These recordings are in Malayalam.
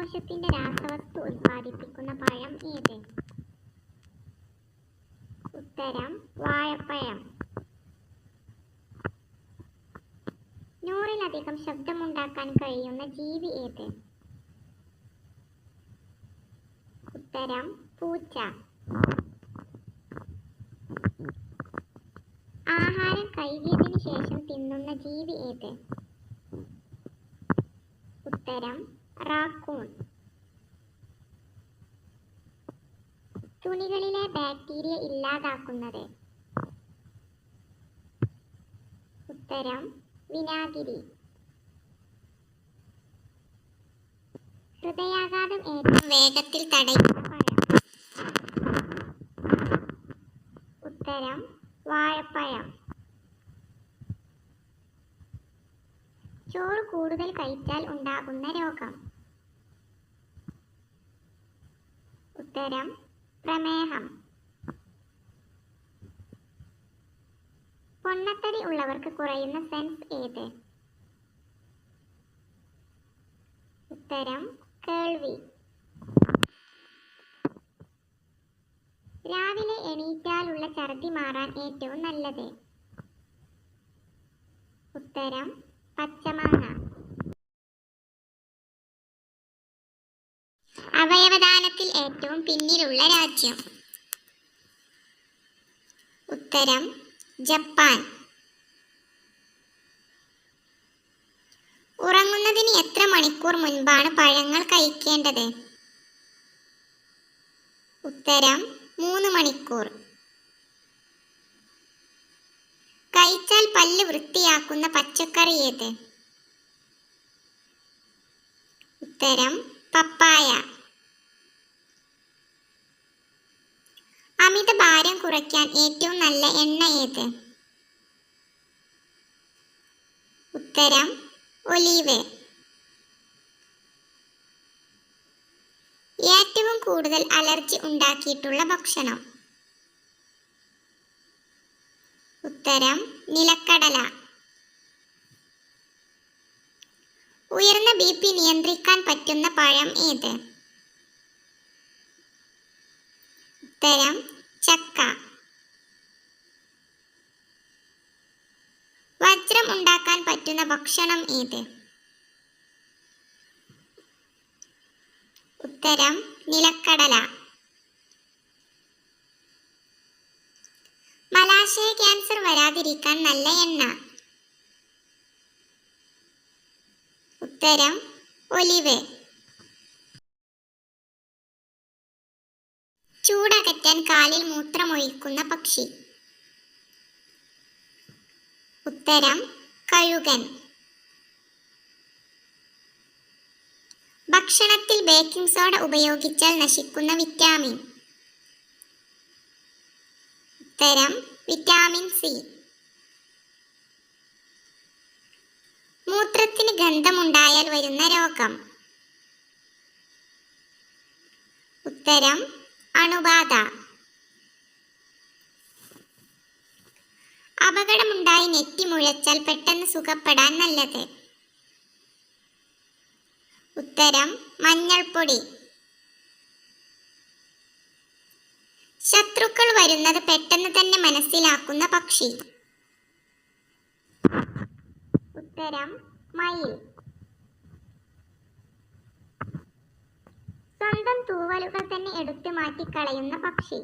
ശ്വാസകോശത്തിന്റെ രാസവസ്തു ഉത്പാദിപ്പിക്കുന്ന പഴം ഏത്? ഉത്തരം വാഴപ്പഴം. നൂറിലധികം ശബ്ദമുണ്ടാക്കാൻ കഴിയുന്ന ജീവി ഏത്? ഉത്തരം പൂച്ച. ആഹാരം കഴുകിയതിനു ശേഷം തിന്നുന്ന ജീവി ഏത്? ഉത്തരം റാക്കൂൺ. തുണികളിലെ ബാക്ടീരിയ ഇല്ലാതാക്കുന്നത്. ഉത്തരം വിനാഗിരി. ഹൃദയാഘാതം ഏറ്റവും വേഗത്തിൽ തടയുന്ന ഉത്തരം വാഴപ്പഴം. ചോറ് കൂടുതൽ കഴിച്ചാൽ ഉണ്ടാകുന്ന രോഗം. ഉത്തരം പ്രമേഹം. പൊണ്ണത്തടി ഉള്ളവർക്ക് കുറയുന്ന സെൻസ് ഏത്? ഉത്തരം കേൾവി. രാവിലെ എണീറ്റാലുള്ള ഛർദി മാറാൻ ഏറ്റവും നല്ലത്. ഉത്തരം പച്ചമാങ്ങ. ഏറ്റവും രാജ്യം. ഉത്തരം ജപ്പാൻ. ഉറങ്ങുന്നതിന് എത്ര മണിക്കൂർ മുൻപാണ് പഴങ്ങൾ കഴിക്കേണ്ടത്? ഉത്തരം മൂന്ന് മണിക്കൂർ. കഴിച്ചാൽ പല്ല് വൃത്തിയാക്കുന്ന പച്ചക്കറി ഏത്? ഉത്തരം പപ്പായ. അമിത ഭാരം കുറയ്ക്കാൻ ഏറ്റവും നല്ല എണ്ണ ഏത്? ഉത്തരം ഒലീവ്. ഏറ്റവും കൂടുതൽ അലർജി ഉണ്ടാക്കിയിട്ടുള്ള ഭക്ഷണം. ഉത്തരം നിലക്കടല. ഉയർന്ന ബി പി നിയന്ത്രിക്കാൻ പറ്റുന്ന പഴം ഏത്? ഉത്തരം ചക്ക. വജ്രം ഉണ്ടാക്കാൻ പറ്റുന്ന ഭക്ഷണം ഏത്? ഉത്തരം നിലക്കടല. മലാശയ ക്യാൻസർ വരാതിരിക്കാൻ നല്ല എണ്ണ. ഉത്തരം ഒലിവ്. ചൂടകറ്റാൻ കാലിൽ മൂത്രമൊഴിക്കുന്ന പക്ഷി. ഉത്തരം കഴുകൻ. ഭക്ഷണത്തിൽ ബേക്കിംഗ് സോഡ ഉപയോഗിച്ചാൽ നശിക്കുന്ന വിറ്റാമിൻ ഉത്തരം വിറ്റാമിൻ സി മൂത്രത്തിന് ഗന്ധമുണ്ടായാൽ വരുന്ന രോഗം. ഉത്തരം അണുബാധ. അപകടമുണ്ടായി നെറ്റി മുഴച്ചാൽ പെട്ടെന്ന് സുഖപ്പെടാൻ നല്ലത്. ഉത്തരം മഞ്ഞൾപ്പൊടി. ശത്രുക്കൾ വരുന്നത് പെട്ടെന്ന് തന്നെ മനസ്സിലാക്കുന്ന പക്ഷി. ഉത്തരം മയിൽ. സ്വന്തം തൂവലുകൾ തന്നെ എടുത്തു മാറ്റിക്കളയുന്ന പക്ഷി.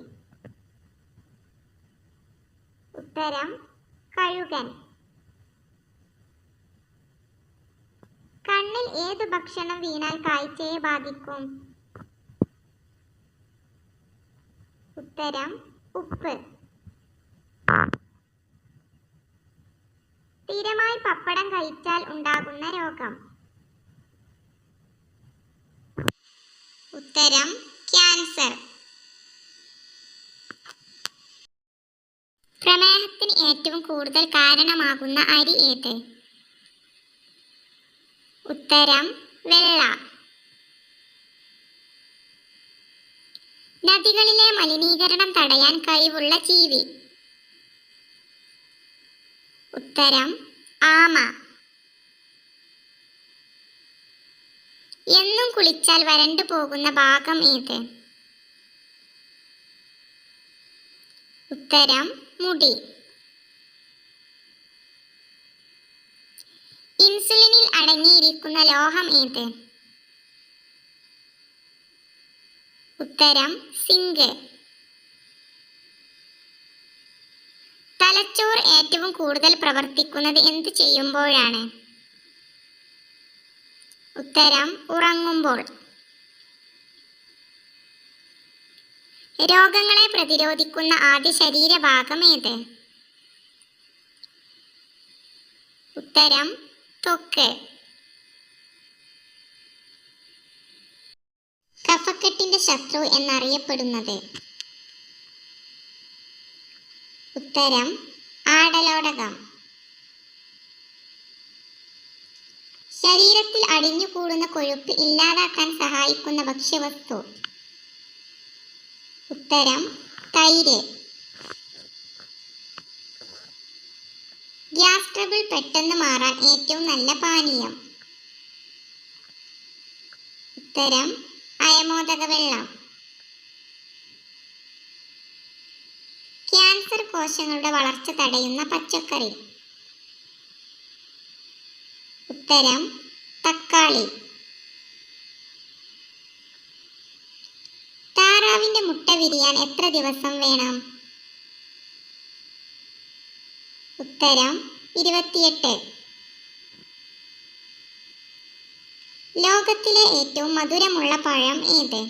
ഉത്തരം കഴുകൻ. കണ്ണിൽ ഏത് ഭക്ഷണം വീണാൽ കാഴ്ചയെ ബാധിക്കും? ഉത്തരം ഉപ്പ്. സ്ഥിരമായി പപ്പടം കഴിച്ചാൽ ഉണ്ടാകുന്ന രോഗം. ഉത്തരം ക്യാൻസർ. പ്രമേഹത്തിന് ഏറ്റവും കൂടുതൽ കാരണമാകുന്ന അരി ഏത്? ഉത്തരം വെള്ള. നദികളിലെ മലിനീകരണം തടയാൻ കഴിവുള്ള ജീവി. ഉത്തരം ആമ. എന്നും കുളിച്ചാൽ വരണ്ടു പോകുന്ന ഭാഗം ഏത്? ഉത്തരം മുടി. ഇൻസുലിനിൽ അടങ്ങിയിരിക്കുന്ന ലോഹം ഏത്? ഉത്തരം സിങ്ക്. തലച്ചോർ ഏറ്റവും കൂടുതൽ പ്രവർത്തിക്കുന്നത് എന്ത് ചെയ്യുമ്പോഴാണ്? ഉത്തരം ഉറങ്ങുമ്പോൾ. രോഗങ്ങളെ പ്രതിരോധിക്കുന്ന ആദ്യ ശരീരഭാഗം ഏത്? ഉത്തരം തൊക്ക് കഫക്കെട്ടിന്റെ ശത്രു എന്നറിയപ്പെടുന്നത്. ഉത്തരം ആടലോടകം. ശരീരത്തിൽ അടിഞ്ഞുകൂടുന്ന കൊഴുപ്പ് ഇല്ലാതാക്കാൻ സഹായിക്കുന്ന ഭക്ഷ്യവസ്തു. ഉത്തരം തൈര്. ഗ്യാസ് ട്രബിൾ പെട്ടെന്ന് മാറാൻ ഏറ്റവും നല്ല പാനീയം. ഉത്തരം അയമോദക വെള്ളം. ക്യാൻസർ കോശങ്ങളുടെ വളർച്ച തടയുന്ന പച്ചക്കറി. ഉത്തരം തക്കാളി. താറാവിന്റെ മുട്ട വിരിയാൻ എത്ര ദിവസം വേണം? ഉത്തരം ഇരുപത്തിയെട്ട്. ലോകത്തിലെ ഏറ്റവും മധുരമുള്ള പഴം ഏത്?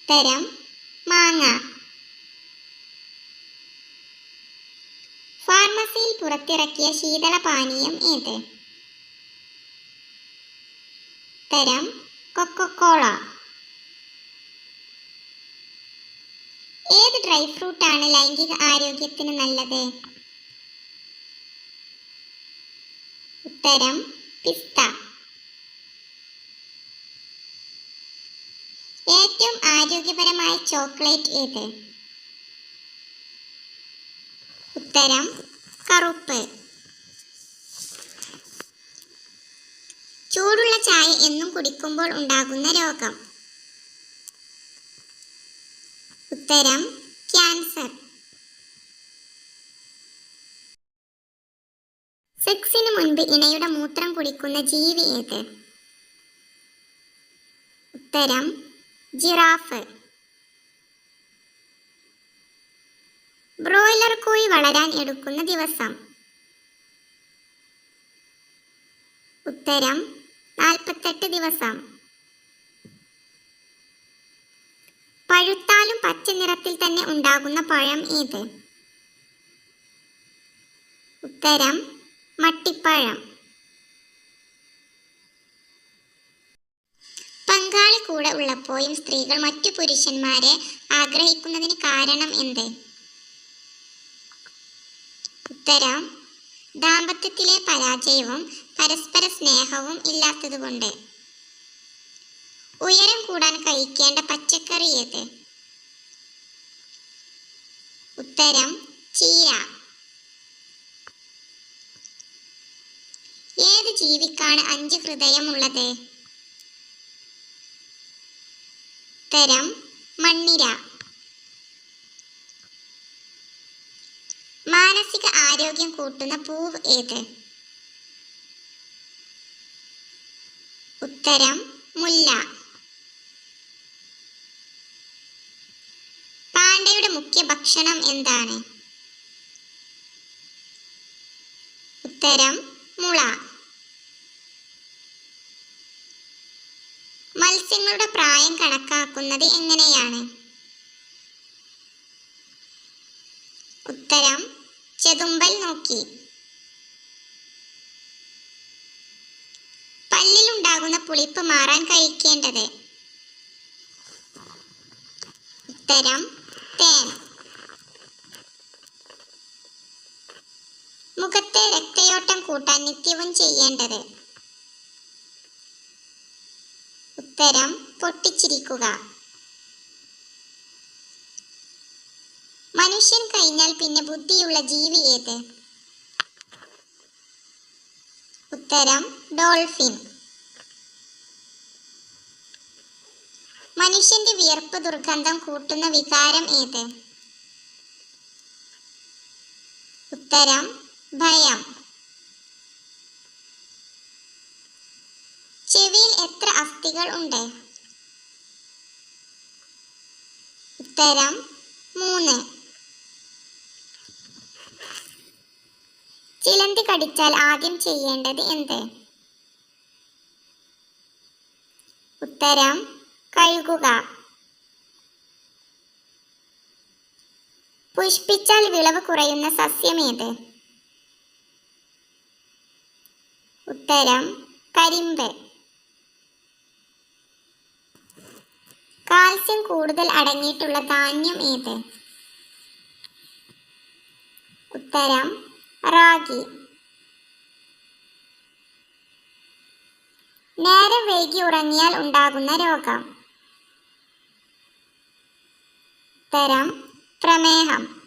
ഉത്തരം മാങ്ങ. പുറത്തിറക്കിയ ശീതളപാനീയം ഏത്? തരം കൊക്കോള ഏത് ഡ്രൈ ഫ്രൂട്ടാണ് ലൈംഗിക ആരോഗ്യത്തിന് നല്ലത്? ഉത്തരം പിസ്ത. ഏറ്റവും ആരോഗ്യപരമായ ചോക്ലേറ്റ് ഏത്? ഉത്തരം കറുപ്പ്. ചൂടുള്ള ചായ എന്നും കുടിക്കുമ്പോൾ ഉണ്ടാകുന്ന രോഗം. ഉത്തരം ക്യാൻസർ. സെക്സിന് മുൻപ് ഇണയുടെ മൂത്രം കുടിക്കുന്ന ജീവി ഏത്? ഉത്തരം ജിറാഫ്. ബ്രോയിലർ കോഴി വളരാൻ എടുക്കുന്ന ദിവസം. ഉത്തരം നാൽപ്പത്തെട്ട് ദിവസം. പഴുത്താലും പച്ച നിറത്തിൽ തന്നെ ഉണ്ടാകുന്ന പഴം ഏത്? ഉത്തരം മട്ടിപ്പഴം. പങ്കാളി കൂടെ ഉള്ളപ്പോഴും സ്ത്രീകൾ മറ്റു പുരുഷന്മാരെ ആഗ്രഹിക്കുന്നതിന് കാരണം എന്ത്? ഉത്തരം. ദാമ്പത്യത്തിലെ പരാജയവും പരസ്പര സ്നേഹവും ഇല്ലാത്തതുകൊണ്ട്. ഉയരം കൂടാൻ കഴിക്കേണ്ട പച്ചക്കറി ഏത്? ഉത്തരം ചീര. ഏത് ജീവിക്കാണ് അഞ്ച് ഹൃദയമുള്ളത്? ഉത്തരം മണ്ണിര. ആരോഗ്യം കൂട്ടുന്ന പൂവ് ഏത്? ഉത്തരം മുല്ല. പാണ്ഡയുടെ മുഖ്യ ഭക്ഷണം എന്താണ്? ഉത്തരം മുള. മത്സ്യങ്ങളുടെ പ്രായം കണക്കാക്കുന്നത് എങ്ങനെയാണ്? ഉത്തരം ചെതുമ്പൽ നോക്കി. പല്ലിലുണ്ടാകുന്ന പുളിപ്പ് മാറാൻ കഴിക്കേണ്ടത്. ഉത്തരം തേൻ. മുഖത്തെ രക്തയോട്ടം കൂട്ടാൻ നിത്യവും ചെയ്യേണ്ടത്. ഉത്തരം പൊട്ടിച്ചിരിക്കുക. കഴിഞ്ഞാൽ പിന്നെ ബുദ്ധിയുള്ള ജീവി ഏത്? ഉത്തരം ഡോൾഫിൻ. മനുഷ്യന്റെ വിയർപ്പ് ദുർഗന്ധം കൂട്ടുന്ന വികാരം ഏത്? ഉത്തരം ഭയം. ചെവിയിൽ എത്ര അസ്ഥികൾ ഉണ്ട്? ഉത്തരം മൂന്ന്. ചിലന്തി കടിച്ചാൽ ആദ്യം ചെയ്യേണ്ടത് എന്ത്? ഉത്തരം കഴുകുക. പുഷ്പിച്ചാൽ വിളവ് കുറയുന്ന സസ്യമേത് ഉത്തരം കരിമ്പ്. കാൽസ്യം കൂടുതൽ അടങ്ങിയിട്ടുള്ള ധാന്യം ഏത്? ഉത്തരം റാഗി. നേരം വൈകി ഉറങ്ങിയാൽ ഉണ്ടാകുന്ന രോഗം. തരം പ്രമേഹം.